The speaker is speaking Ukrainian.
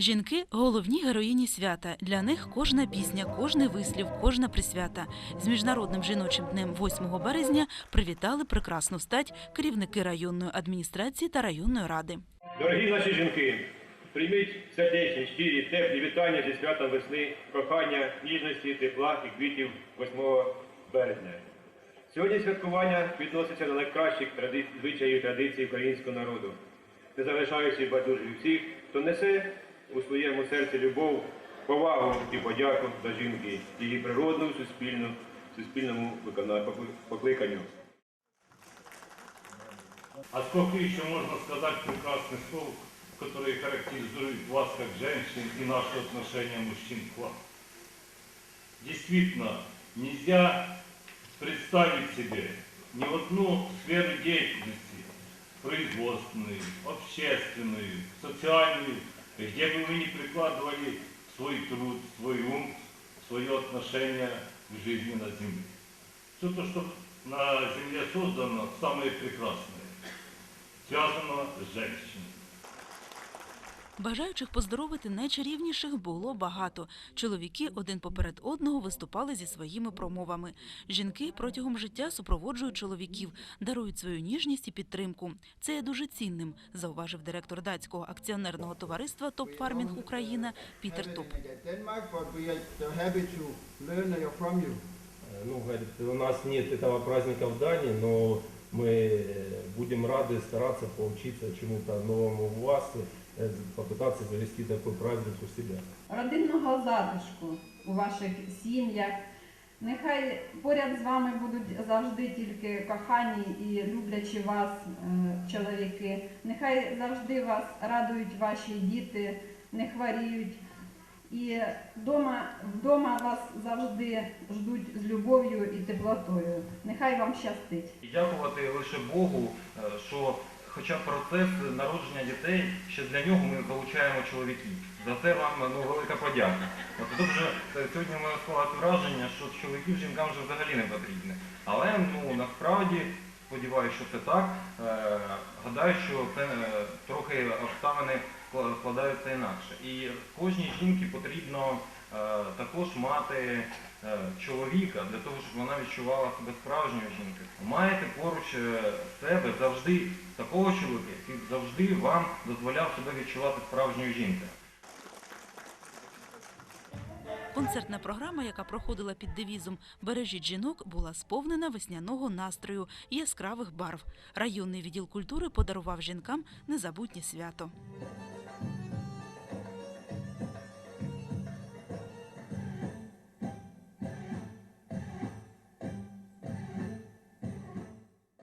Жінки головні героїні свята. Для них кожна пісня, кожний вислів, кожна присвята. З міжнародним жіночим днем 8 березня привітали прекрасну стать керівники районної адміністрації та районної ради. Дорогі наші жінки, прийміть сердечні, щирі, теплі вітання зі святом весни, кохання, ніжності, тепла і квітів 8 березня. Сьогодні святкування відноситься до найкращих звичаїв традицій українського народу, не залишаючи байдужих всіх, хто несе у своєму серці любов, повагу і подяку до жінки, її природну, суспільну, суспільному викона- покликанню. А сколько еще можно сказать прекрасных слов, которые характеризуют вас как женщин и наши отношения мужчин к вам? Действительно, нельзя представить себе ни одну сферу деятельности, производственную, общественную, социальную, где бы вы ни прикладывали свой труд, свой ум, свое отношение к жизни на земле. Все то, что на земле создано, самое прекрасное, связано с женщиной. Бажаючих поздоровити найчарівніших було багато. Чоловіки один поперед одного виступали зі своїми промовами. Жінки протягом життя супроводжують чоловіків, дарують свою ніжність і підтримку. Це є дуже цінним, зауважив директор датського акціонерного товариства Топ Фармінг Україна Пітер Топ. Э, Ну, у нас нет этого праздника в Дании, но мы э, будем рады стараться поучиться чему-то новому у вас, э, попытаться завести такой праздник у себя. родинного затишку у ваших сім'ях. Нехай поряд з вами будуть завжди тільки кохані і люблячі вас е, чоловіки. Нехай завжди вас радують ваші діти, не хворіють. І вдома, вдома вас завжди ждуть з любов'ю і теплотою. Нехай вам щастить. І дякувати лише Богу, е, що хоча процес народження дітей, ще для нього ми залучаємо чоловіків. За це вам ну, велика подяка. От дуже е, сьогодні ми склалося враження, що чоловіків жінкам вже взагалі не потрібні. Але ну насправді сподіваюся, що це так. Е, гадаю, що е, трохи обставини складаються інакше. І кожній жінці потрібно е, також мати чоловіка для того, щоб вона відчувала себе справжньою жінкою. Маєте поруч себе завжди такого чоловіка, який завжди вам дозволяв себе відчувати справжньою жінкою. Концертна програма, яка проходила під девізом Бережіть жінок, була сповнена весняного настрою яскравих барв. Районний відділ культури подарував жінкам незабутнє свято.